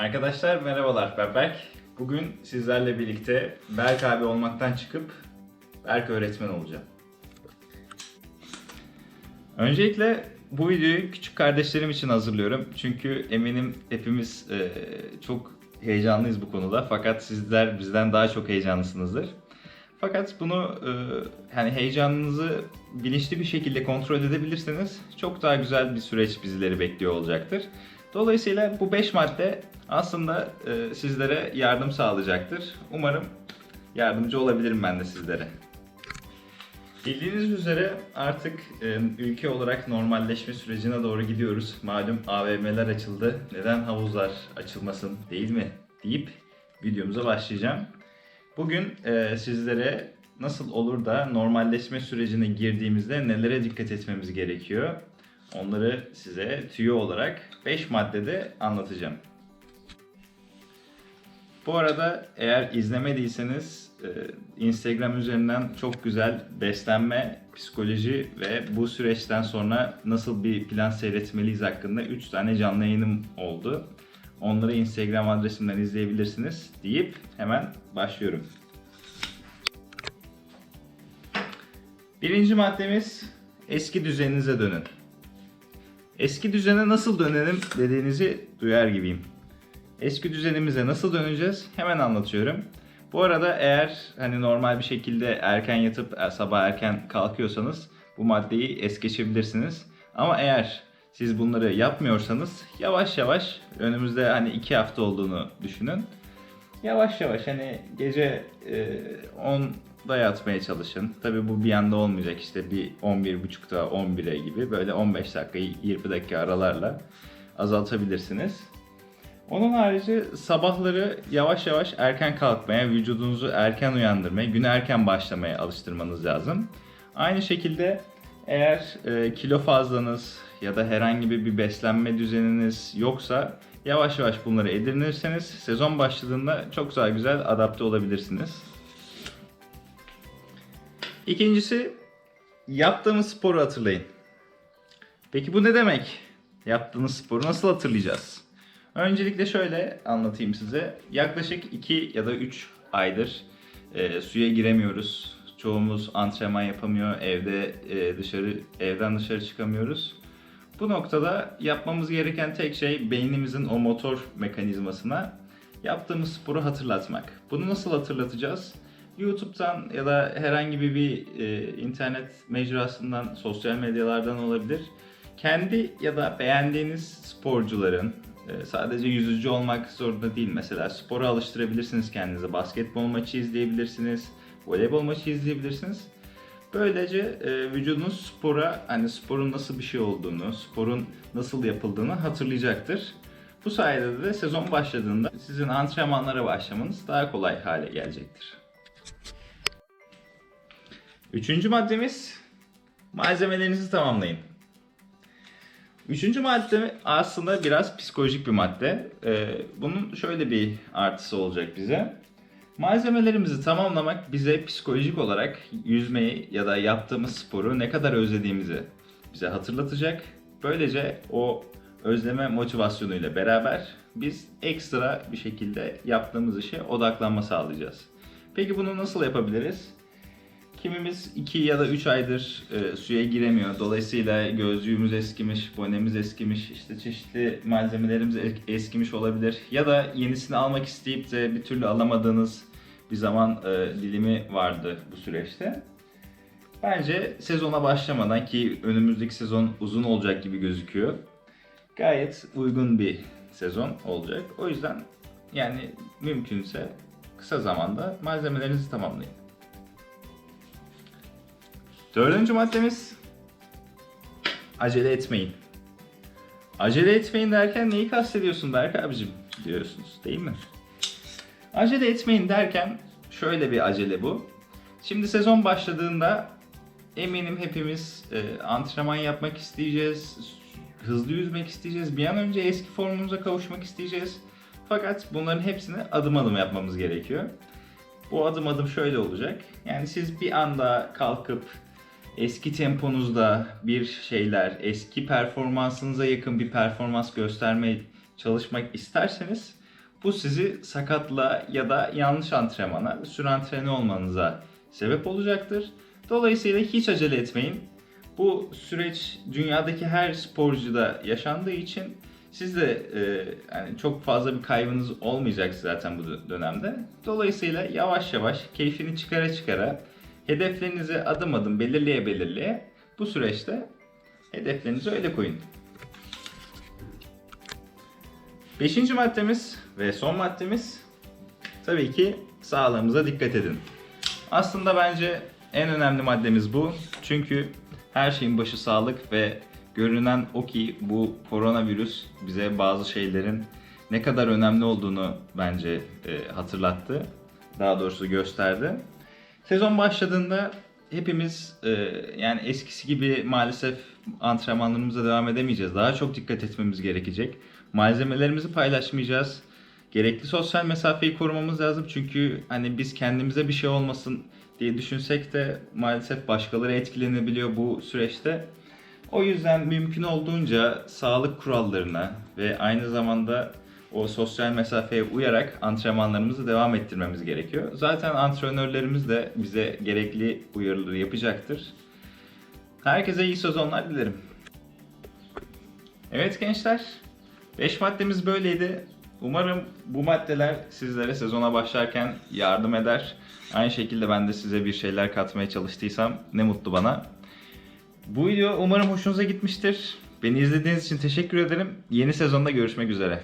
Arkadaşlar merhabalar ben Berk. Bugün sizlerle birlikte Berk abi olmaktan çıkıp Berk öğretmen olacağım. Öncelikle bu videoyu küçük kardeşlerim için hazırlıyorum. Çünkü eminim hepimiz e, çok heyecanlıyız bu konuda. Fakat sizler bizden daha çok heyecanlısınızdır. Fakat bunu e, hani heyecanınızı bilinçli bir şekilde kontrol edebilirseniz çok daha güzel bir süreç bizleri bekliyor olacaktır. Dolayısıyla bu 5 madde aslında e, sizlere yardım sağlayacaktır. Umarım yardımcı olabilirim ben de sizlere. Bildiğiniz üzere artık e, ülke olarak normalleşme sürecine doğru gidiyoruz. Malum AVM'ler açıldı. Neden havuzlar açılmasın değil mi? deyip videomuza başlayacağım. Bugün e, sizlere nasıl olur da normalleşme sürecine girdiğimizde nelere dikkat etmemiz gerekiyor? Onları size tüyo olarak 5 maddede anlatacağım. Bu arada eğer izlemediyseniz e, Instagram üzerinden çok güzel beslenme, psikoloji ve bu süreçten sonra nasıl bir plan seyretmeliyiz hakkında 3 tane canlı yayınım oldu. Onları Instagram adresimden izleyebilirsiniz deyip hemen başlıyorum. Birinci maddemiz eski düzeninize dönün. Eski düzene nasıl dönelim dediğinizi duyar gibiyim. Eski düzenimize nasıl döneceğiz? Hemen anlatıyorum. Bu arada eğer hani normal bir şekilde erken yatıp e, sabah erken kalkıyorsanız bu maddeyi es geçebilirsiniz. Ama eğer siz bunları yapmıyorsanız yavaş yavaş önümüzde hani iki hafta olduğunu düşünün. Yavaş yavaş hani gece e, 10'da yatmaya çalışın. Tabii bu bir anda olmayacak işte bir 11.30'da 11'e gibi böyle 15 dakika 20 dakika aralarla azaltabilirsiniz. Onun harici sabahları yavaş yavaş erken kalkmaya, vücudunuzu erken uyandırmaya, güne erken başlamaya alıştırmanız lazım. Aynı şekilde eğer e, kilo fazlanız ya da herhangi bir beslenme düzeniniz yoksa yavaş yavaş bunları edinirseniz sezon başladığında çok daha güzel adapte olabilirsiniz. İkincisi yaptığımız sporu hatırlayın. Peki bu ne demek? Yaptığınız sporu nasıl hatırlayacağız? Öncelikle şöyle anlatayım size. Yaklaşık 2 ya da 3 aydır e, suya giremiyoruz. Çoğumuz antrenman yapamıyor. Evde e, dışarı evden dışarı çıkamıyoruz. Bu noktada yapmamız gereken tek şey beynimizin o motor mekanizmasına yaptığımız sporu hatırlatmak. Bunu nasıl hatırlatacağız? YouTube'dan ya da herhangi bir, e, internet mecrasından, sosyal medyalardan olabilir. Kendi ya da beğendiğiniz sporcuların, sadece yüzücü olmak zorunda değil. Mesela spora alıştırabilirsiniz kendinize. Basketbol maçı izleyebilirsiniz, voleybol maçı izleyebilirsiniz. Böylece e, vücudunuz spora, hani sporun nasıl bir şey olduğunu, sporun nasıl yapıldığını hatırlayacaktır. Bu sayede de sezon başladığında sizin antrenmanlara başlamanız daha kolay hale gelecektir. Üçüncü maddemiz malzemelerinizi tamamlayın. Üçüncü madde aslında biraz psikolojik bir madde. Ee, bunun şöyle bir artısı olacak bize. Malzemelerimizi tamamlamak bize psikolojik olarak yüzmeyi ya da yaptığımız sporu ne kadar özlediğimizi bize hatırlatacak. Böylece o özleme motivasyonuyla beraber biz ekstra bir şekilde yaptığımız işe odaklanma sağlayacağız. Peki bunu nasıl yapabiliriz? Kimimiz 2 ya da 3 aydır e, suya giremiyor. Dolayısıyla gözlüğümüz eskimiş, bonemiz eskimiş, işte çeşitli malzemelerimiz es- eskimiş olabilir. Ya da yenisini almak isteyip de bir türlü alamadığınız bir zaman e, dilimi vardı bu süreçte. Bence sezona başlamadan ki önümüzdeki sezon uzun olacak gibi gözüküyor. Gayet uygun bir sezon olacak. O yüzden yani mümkünse kısa zamanda malzemelerinizi tamamlayın. Dördüncü maddemiz acele etmeyin. Acele etmeyin derken neyi kastediyorsun Berk abicim diyorsunuz değil mi? Acele etmeyin derken şöyle bir acele bu. Şimdi sezon başladığında eminim hepimiz e, antrenman yapmak isteyeceğiz, hızlı yüzmek isteyeceğiz, bir an önce eski formumuza kavuşmak isteyeceğiz. Fakat bunların hepsini adım adım yapmamız gerekiyor. Bu adım adım şöyle olacak. Yani siz bir anda kalkıp eski temponuzda bir şeyler, eski performansınıza yakın bir performans göstermeye çalışmak isterseniz Bu sizi sakatla ya da yanlış antrenmana, sürantrenli olmanıza sebep olacaktır. Dolayısıyla hiç acele etmeyin. Bu süreç dünyadaki her sporcuda yaşandığı için siz de e, yani çok fazla bir kaybınız olmayacak zaten bu dö- dönemde. Dolayısıyla yavaş yavaş keyfini çıkara çıkara hedeflerinizi adım adım belirleye belirleye bu süreçte hedeflerinizi öyle koyun. Beşinci maddemiz ve son maddemiz tabii ki sağlığımıza dikkat edin. Aslında bence en önemli maddemiz bu. Çünkü her şeyin başı sağlık ve görünen o ki bu koronavirüs bize bazı şeylerin ne kadar önemli olduğunu bence e, hatırlattı. Daha doğrusu gösterdi. Sezon başladığında hepimiz e, yani eskisi gibi maalesef antrenmanlarımıza devam edemeyeceğiz. Daha çok dikkat etmemiz gerekecek. Malzemelerimizi paylaşmayacağız. Gerekli sosyal mesafeyi korumamız lazım çünkü hani biz kendimize bir şey olmasın diye düşünsek de maalesef başkaları etkilenebiliyor bu süreçte. O yüzden mümkün olduğunca sağlık kurallarına ve aynı zamanda o sosyal mesafeye uyarak antrenmanlarımızı devam ettirmemiz gerekiyor. Zaten antrenörlerimiz de bize gerekli uyarıları yapacaktır. Herkese iyi sezonlar dilerim. Evet gençler, 5 maddemiz böyleydi. Umarım bu maddeler sizlere sezona başlarken yardım eder. Aynı şekilde ben de size bir şeyler katmaya çalıştıysam ne mutlu bana. Bu video umarım hoşunuza gitmiştir. Beni izlediğiniz için teşekkür ederim. Yeni sezonda görüşmek üzere.